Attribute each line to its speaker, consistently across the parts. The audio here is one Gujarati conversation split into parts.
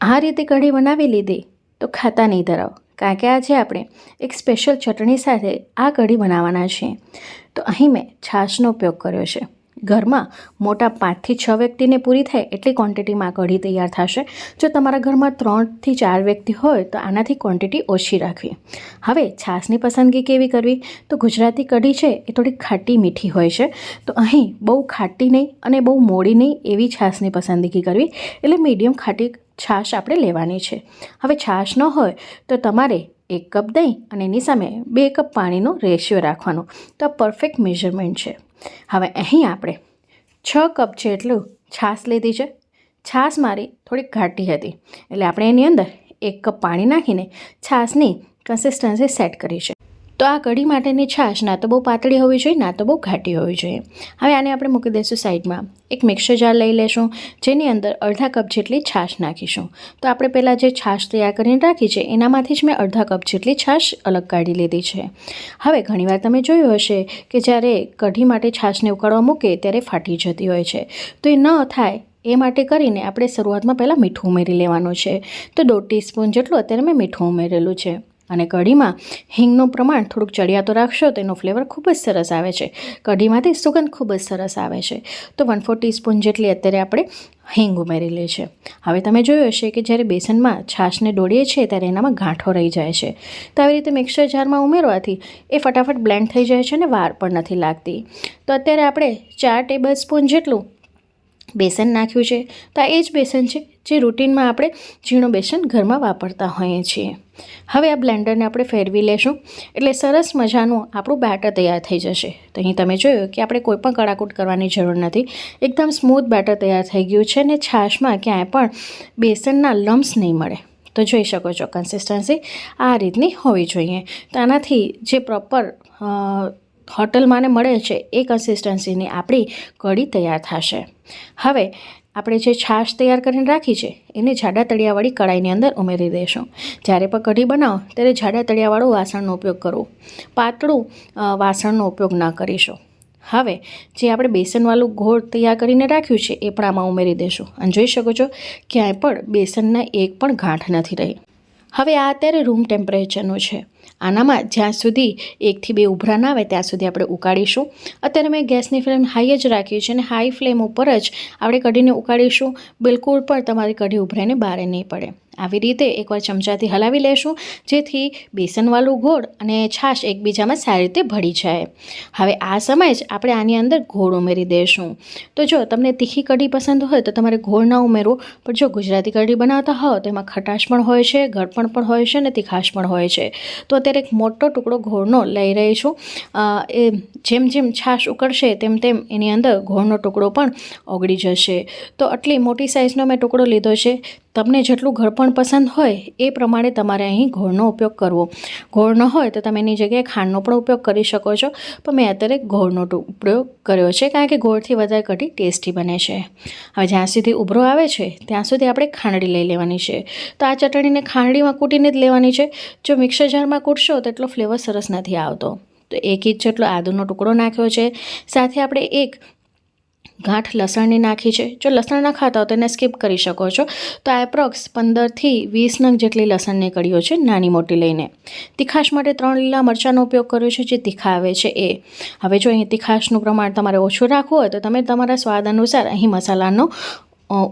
Speaker 1: આ રીતે કઢી બનાવી લીધી, તો ખાતા નહીં ધરાવ. કારણ કે આજે આપણે એક સ્પેશિયલ ચટણી સાથે આ કઢી બનાવવાના છીએ. તો અહીં મેં છાશનો ઉપયોગ કર્યો છે. ઘરમાં મોટા પાંચથી છ વ્યક્તિને પૂરી થાય એટલી ક્વોન્ટિટીમાં કઢી તૈયાર થશે. જો તમારા ઘરમાં ત્રણથી ચાર વ્યક્તિ હોય, તો આનાથી ક્વોન્ટિટી ઓછી રાખવી. હવે છાશની પસંદગી કેવી કરવી? તો ગુજરાતી કઢી છે એ થોડી ખાટી મીઠી હોય છે. તો અહીં બહુ ખાટી નહીં અને બહુ મોડી નહીં એવી છાશની પસંદગી કરવી. એટલે મીડિયમ ખાટી છાશ આપણે લેવાની છે. હવે છાશ ન હોય તો તમારે એક કપ દહીં અને એની સામે બે કપ પાણીનો રેશિયો રાખવાનો. તો આ પરફેક્ટ મેઝરમેન્ટ છે. હવે અહીં આપણે છ કપ જેટલું છાશ લીધી છે. છાશ મારી થોડીક ઘાટી હતી. એટલે આપણે એની અંદર એક કપ પાણી નાખીને છાશની કન્સિસ્ટન્સી સેટ કરી છે. તો આ કઢી માટેની છાશ ના તો બહુ પાતળી હોવી જોઈએ, ના તો બહુ ઘાટી હોવી જોઈએ. હવે આને આપણે મૂકી દઈશું સાઈડમાં. એક મિક્સર જાર લઈ લેશું, જેની અંદર અડધા કપ જેટલી છાશ નાખીશું. તો આપણે પહેલાં જે છાશ તૈયાર કરીને રાખી છે, એનામાંથી જ મેં અડધા કપ જેટલી છાશ અલગ કાઢી લીધી છે. હવે ઘણીવાર તમે જોયું હશે કે જ્યારે કઢી માટે છાશને ઉકાળવા મૂકે ત્યારે ફાટી જતી હોય છે. તો એ ન થાય એ માટે કરીને આપણે શરૂઆતમાં પહેલાં મીઠું ઉમેરી લેવાનું છે. તો દોઢ ટીસ્પૂન જેટલું અત્યારે મેં મીઠું ઉમેરેલું છે. અને કઢીમાં હિંગનું પ્રમાણ થોડુંક ચડિયાતો રાખશો તો એનો ફ્લેવર ખૂબ જ સરસ આવે છે. કઢીમાંથી સુગંધ ખૂબ જ સરસ આવે છે. તો વન ફોર ટીસ્પૂન જેટલી અત્યારે આપણે હિંગ ઉમેરી લે છે હવે તમે જોયું હશે કે જ્યારે બેસનમાં છાશને ડોળીએ છીએ ત્યારે એનામાં ગાંઠો રહી જાય છે. તો આવી રીતે મિક્સર જારમાં ઉમેરવાથી એ ફટાફટ બ્લેન્ડ થઈ જાય છે અને વાર પણ નથી લાગતી. તો અત્યારે આપણે ચાર ટેબલ સ્પૂન જેટલું બેસન નાખ્યું છે. તો આ એ જ બેસન છે જે રૂટીનમાં આપણે ઝીણું બેસન ઘરમાં વાપરતા હોઈએ છીએ. હવે આ બ્લેન્ડરને આપણે ફેરવી લેશું. એટલે સરસ મજાનું આપણું બેટર તૈયાર થઈ જશે. તો અહીં તમે જોયું કે આપણે કોઈ પણ કડાકૂટ કરવાની જરૂર નથી. એકદમ સ્મૂથ બેટર તૈયાર થઈ ગયું છે અને છાશમાં ક્યાંય પણ બેસનના લમ્સ નહીં મળે. તો જોઈ શકો છો કન્સિસ્ટન્સી આ રીતની હોવી જોઈએ. તો આનાથી જે પ્રોપર હોટલમાંને મળે છે એ કન્સિસ્ટન્સીની આપણી કઢી તૈયાર થશે. હવે આપણે જે છાશ તૈયાર કરીને રાખી છે, એને જાડા તળિયાવાળી કડાઈની અંદર ઉમેરી દઈશું. જ્યારે પણ કઢી બનાવો, ત્યારે જાડા તળિયાવાળું વાસણનો ઉપયોગ કરવો. પાતળું વાસણનો ઉપયોગ ન કરીશું. હવે, જે આપણે બેસનવાળું ગોળ તૈયાર કરીને રાખ્યું છે, એ પણ આમાં ઉમેરી દઈશું. અને જોઈ શકો છો, ક્યાંય પણ બેસનના એક પણ ગાંઠ નથી રહી. હવે આ અત્યારે રૂમ ટેમ્પરેચરનું છે. આનામાં જ્યાં સુધી એકથી બે ઉભરા ના આવે, ત્યાં સુધી આપણે ઉકાળીશું. અત્યારે મેં ગેસની ફ્લેમ હાઈ જ રાખી છે અને હાઈ ફ્લેમ ઉપર જ આપણે કઢીને ઉકાળીશું. બિલકુલ પણ તમારી કઢી ઉભરાઈને બહાર નહીં પડે. આવી રીતે એકવાર ચમચાથી હલાવી લેશું, જેથી બેસનવાળું ગોળ અને છાશ એકબીજામાં સારી રીતે ભળી જાય. હવે આ સમયે જ આપણે આની અંદર ગોળ ઉમેરી દઈશું તો જો તમને તીખી કઢી પસંદ હોય તો તમારે ગોળ ના ઉમેરવો, પણ જો ગુજરાતી કઢી બનાવતા હો તો એમાં ખટાશ પણ હોય છે ગળપણ પણ હોય છે અને તીખાશ પણ હોય છે. તો અત્યારે એક મોટો ટુકડો ઘોળનો લઈ રહી છું. એ જેમ જેમ છાશ ઉકળશે તેમ તેમ એની અંદર ઘોળનો ટુકડો પણ ઓગળી જશે. તો આટલી મોટી સાઇઝનો મેં ટુકડો લીધો છે. તમને જેટલું ઘડપણ પસંદ હોય એ પ્રમાણે તમારે અહીં ઘોળનો ઉપયોગ કરવો. ઘોળ ન હોય તો તમે એની જગ્યાએ ખાંડનો પણ ઉપયોગ કરી શકો છો. પણ મેં અત્યારે ઘોળનો ઉપયોગ કર્યો છે કારણ કે ગોળથી વધારે કઢી ટેસ્ટી બને છે. હવે જ્યાં સુધી ઉભરો આવે છે, ત્યાં સુધી આપણે ખાંડડી લઈ લેવાની છે. તો આ ચટણીને ખાંડડીમાં કૂટીને જ લેવાની છે. જો મિક્સર જારમાં કૂટશો તો એટલો ફ્લેવર સરસ નથી આવતો. તો એક ઇંચ જેટલો આદુનો ટુકડો નાખ્યો છે. સાથે આપણે એક ગાંઠ લસણની નાખી છે. જો લસણ ના ખાતા હો તો એને સ્કીપ કરી શકો છો. તો એપ્રોક્સ પંદરથી વીસ નંગ જેટલી લસણની કડીઓ છે નાની મોટી લઈને. તીખાશ માટે ત્રણ લીલા મરચાંનો ઉપયોગ કર્યો છે, જે તીખા આવે છે એ. હવે જો અહીં તીખાશનું પ્રમાણ તમારે ઓછું રાખવું હોય તો તમે તમારા સ્વાદ અનુસાર અહીં મસાલાનો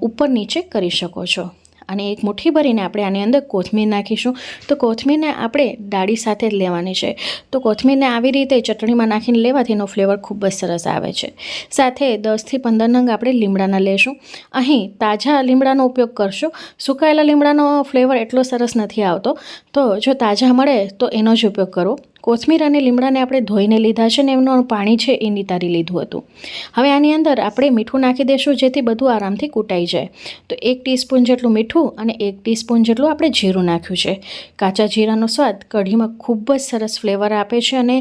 Speaker 1: ઉપર નીચે કરી શકો છો. અને એક મુઠ્ઠી ભરીને આપણે આની અંદર કોથમીર નાખીશું. તો કોથમીરને આપણે ડાળી સાથે જ લેવાની છે. તો કોથમીરને આવી રીતે ચટણીમાં નાખીને લેવાથી એનો ફ્લેવર ખૂબ જ સરસ આવે છે. સાથે દસથી પંદર નંગ આપણે લીમડાના લેશું. અહીં તાજા લીમડાનો ઉપયોગ કરશું. સુકાયેલા લીમડાનો ફ્લેવર એટલો સરસ નથી આવતો. તો જો તાજા મળે તો એનો જ ઉપયોગ કરો કોથમીર અને લીમડાને આપણે ધોઈને લીધા છે ને એમનું પાણી છે એ નિતારી લીધું હતું. હવે આની અંદર આપણે મીઠું નાખી દઈશું જેથી બધું આરામથી કૂટાઈ જાય. તો એક ટીસ્પૂન જેટલું મીઠું અને એક ટીસ્પૂન જેટલું આપણે જીરું નાખ્યું છે. કાચા જીરાનો સ્વાદ કઢીમાં ખૂબ જ સરસ ફ્લેવર આપે છે અને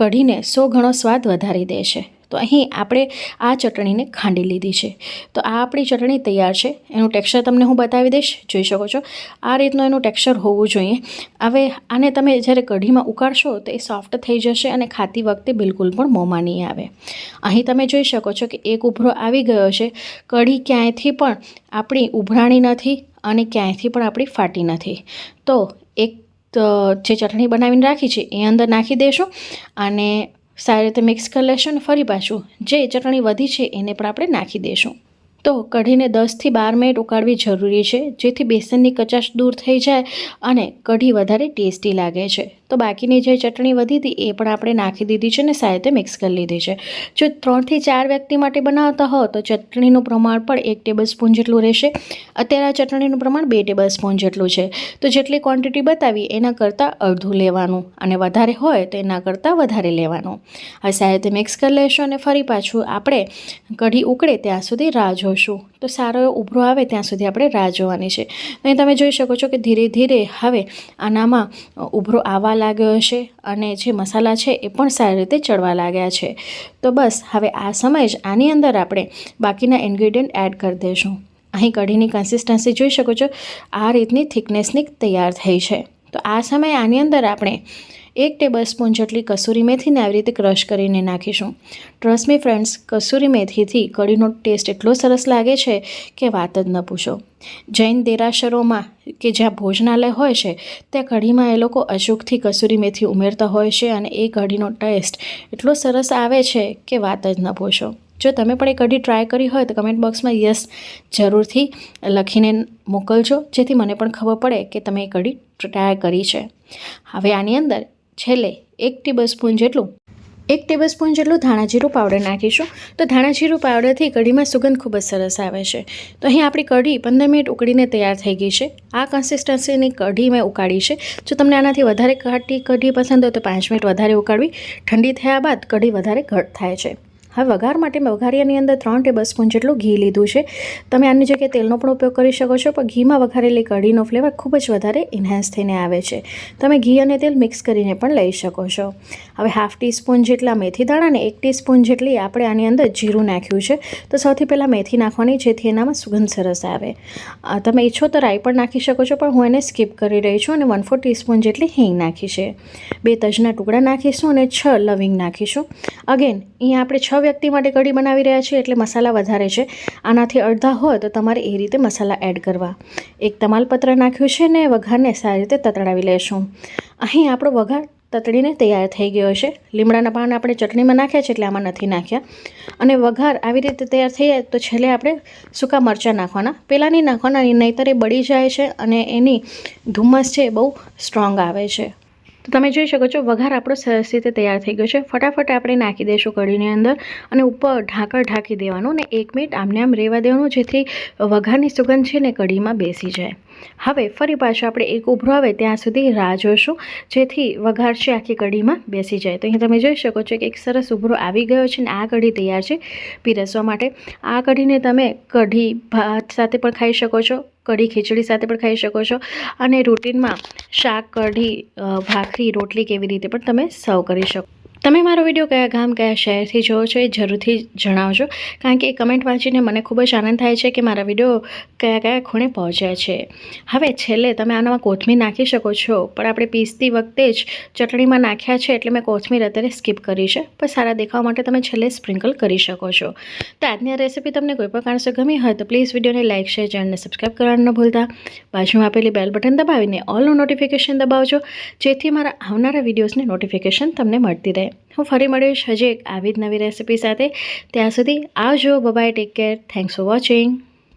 Speaker 1: કઢીને સો ઘણો સ્વાદ વધારી દે છે. તો અહીં આપણે આ ચટણીને ખાંડી લીધી છે. તો આ આપણી ચટણી તૈયાર છે. એનું ટેક્સચર તમને હું બતાવી દઈશ. જોઈ શકો છો. આ રીતનું એનું ટેક્સચર હોવું જોઈએ. હવે આને તમે જ્યારે કઢીમાં ઉકાળશો તો એ સોફ્ટ થઈ જશે અને ખાતી વખતે બિલકુલ પણ મોંમાં નહીં આવે. અહીં તમે જોઈ શકો છો કે એક ઉભરો આવી ગયો છે. કઢી ક્યાંયથી પણ આપણી ઉભરાણી નથી અને ક્યાંયથી પણ આપણી ફાટી નથી. તો એક જે ચટણી બનાવીને રાખી છે એ અંદર નાખી દેશું અને સારી રીતે મિક્સ કરી લેશું અને ફરી પાછું જે ચટણી વધી છે એને પણ આપણે નાખી દઈશું તો કઢીને દસથી બાર મિનિટ ઉકાળવી જરૂરી છે, જેથી બેસનની કચાશ દૂર થઈ જાય અને કઢી વધારે ટેસ્ટી લાગે છે. તો બાકીની જે ચટણી વધી હતી એ પણ આપણે નાખી દીધી છે ને સારી મિક્સ કરી લીધી છે. જો ત્રણથી ચાર વ્યક્તિ માટે બનાવતા હો તો ચટણીનું પ્રમાણ પણ એક ટેબલ સ્પૂન જેટલું રહેશે. અત્યારે આ ચટણીનું પ્રમાણ બે ટેબલ સ્પૂન જેટલું છે. તો જેટલી ક્વોન્ટિટી બતાવી એના કરતાં અડધું લેવાનું અને વધારે હોય તો એના કરતાં વધારે લેવાનું. હવે સારી રીતે મિક્સ કરી લેશું અને ફરી પાછું આપણે કઢી ઉકળે ત્યાં સુધી રાહ જોશું. તો સારો એવો ઉભરો આવે ત્યાં સુધી આપણે રાહ જોવાની છે. અહીં તમે જોઈ શકો છો કે ધીરે ધીરે હવે આનામાં ઉભરો આવવા લાગ્યો છે અને જે મસાલા છે એ પણ સારી રીતે ચડવા લાગ્યા છે. તો બસ, હવે આ સમય જ આની અંદર આપણે બાકીના ઇન્ગ્રીડિયન્ટ એડ કરી દઈશું. અહીં કઢીની કન્સિસ્ટન્સી જોઈ શકો છો. આ રીતની થિકનેસની તૈયાર થઈ છે. તો આ સમયે આની અંદર આપણે એક ટેબલ સ્પૂન જેટલી કસૂરી મેથીને આવી રીતે ક્રશ કરીને નાખીશું. ટ્રસ્ટ મી ફ્રેન્ડ્સ કસૂરી મેથીથી કઢીનો ટેસ્ટ એટલો સરસ લાગે છે કે વાત જ ન પૂછો. જૈન દેરાસરોમાં કે જ્યાં ભોજનાલય હોય છે, ત્યાં કઢીમાં એ લોકો અચૂકથી કસૂરી મેથી ઉમેરતા હોય છે અને એ કઢીનો ટેસ્ટ એટલો સરસ આવે છે કે વાત જ ન પૂછો. જો તમે પણ એ કઢી ટ્રાય કરી હોય તો કમેન્ટ બોક્સમાં યસ જરૂરથી લખીને મોકલજો. જેથી મને પણ ખબર પડે કે તમે એ કઢી ટ્રાય કરી છે. હવે આની અંદર છેલ્લે એક ટેબલ સ્પૂન જેટલું, એક ટેબલ સ્પૂન જેટલું ધાણા જીરું પાવડર નાખીશું. તો ધાણા જીરું પાવડરથી કઢીમાં સુગંધ ખૂબ જ સરસ આવે છે. તો અહીં આપણી કઢી પંદર મિનિટ ઉકળીને તૈયાર થઈ ગઈ છે. આ કન્સિસ્ટન્સીની કઢી મેં ઉકાળી છે. જો તમને આનાથી વધારે ઘાટી કઢી પસંદ હોય તો પાંચ મિનિટ વધારે ઉકાળવી. ઠંડી થયા બાદ કઢી વધારે ઘટ થાય છે. હવે વઘાર માટે મેં વઘારિયાની અંદર ત્રણ ટેબલ સ્પૂન જેટલું ઘી લીધું છે. તમે આની જગ્યાએ તેલનો પણ ઉપયોગ કરી શકો છો, પણ ઘીમાં વઘારેલી કઢીનો ફ્લેવર ખૂબ જ વધારે ઇન્હાન્સ થઈને આવે છે. તમે ઘી અને તેલ મિક્સ કરીને પણ લઈ શકો છો. હવે હાફ ટીસ્પૂન જેટલા મેથી દાણા અને એક ટીસ્પૂન જેટલી આપણે આની અંદર જીરું નાખ્યું છે. તો સૌથી પહેલાં મેથી નાખવાની, જેથી એનામાં સુગંધ સરસ આવે. તમે ઈચ્છો તો રાઈ પણ નાખી શકો છો, પણ હું એને સ્કીપ કરી રહી છું અને વન ફોર ટીસ્પૂન જેટલી હિંગ નાખી છે. બે તજના ટુકડા નાખીશું અને છ લવિંગ નાખીશું. અગેન અહીંયા આપણે છ વ્યક્તિ માટે કઢી બનાવી રહ્યા છીએ એટલે મસાલા વધારે છે. આનાથી અડધા હોય તો તમારે એ રીતે મસાલા એડ કરવા. એક તમાલપત્ર નાખ્યું છે ને વઘારને સારી રીતે તતડાવી લેશું. અહીં આપણો વઘાર તતડીને તૈયાર થઈ ગયો છે. લીમડાના પાન આપણે ચટણીમાં નાખ્યા છે એટલે આમાં નથી નાખ્યા. અને વઘાર આવી રીતે તૈયાર થઈ જાય તો છેલ્લે આપણે સૂકા મરચાં નાખવાના. પહેલાં નહીં નાખવાના, નહીંતર એ બળી જાય છે અને એની ધુમ્મસ છે બહુ સ્ટ્રોંગ આવે છે. તો તમે જોઈ શકો છો, વઘાર આપણો સરસ રીતે તૈયાર થઈ ગયો છે. ફટાફટ આપણે નાખી દઈશું કઢીની અંદર અને ઉપર ઢાંકણ ઢાંકી દેવાનું ને એક મિનિટ આમને આમ રહેવા દેવાનું, જેથી વઘારની સુગંધ છે ને કઢીમાં બેસી જાય. હવે ફરી પાછું આપણે એક ઉભરો આવે ત્યાં સુધી રાહ જોઈશું જેથી વઘાર છે આખી કઢીમાં બેસી જાય. તો અહીં તમે જોઈ શકો છો કે એક સરસ ઉભરો આવી ગયો છે ને આ કઢી તૈયાર છે પીરસવા માટે. આ કઢીને તમે કઢી ભાત સાથે પણ ખાઈ શકો છો. કઢી ખીચડી સાથે પણ ખાઈ શકો છો. અને રૂટીનમાં શાક, કઢી ભાખરી, રોટલી કેવી રીતે પણ તમે સર્વ કરી શકો. તમે મારો વીડિયો કયા ગામ, કયા શહેરથી જોવો છો એ જરૂરથી જણાવજો, કારણ કે એ કમેન્ટ વાંચીને મને ખૂબ જ આનંદ થાય છે કે મારા વીડિયો કયા કયા ખૂણે પહોંચ્યા છે. હવે છેલ્લે તમે આનામાં કોથમીર નાખી શકો છો, પણ આપણે પીસતી વખતે જ ચટણીમાં નાખ્યા છે એટલે મેં કોથમીર અત્યારે સ્કીપ કરી છે, પણ સારા દેખાવા માટે તમે છેલ્લે સ્પ્રિંકલ કરી શકો છો. તો આજની આ રેસીપી તમને કોઈ પણ કારણસર ગમી હોય તો પ્લીઝ વિડીયોને લાઇક શેર ચેનલને સબસ્ક્રાઈબ કરવાનું ન ભૂલતા. બાજુમાં આપેલી બેલ બટન દબાવીને ઓલનું નોટિફિકેશન દબાવજો, જેથી મારા આવનારા વિડીયોઝની નોટિફિકેશન તમને મળતી રહે. હું ફરી મળીશ હજી એક આવી જ નવી રેસિપી સાથે. ત્યાં સુધી આવજો bye bye take care thanks for watching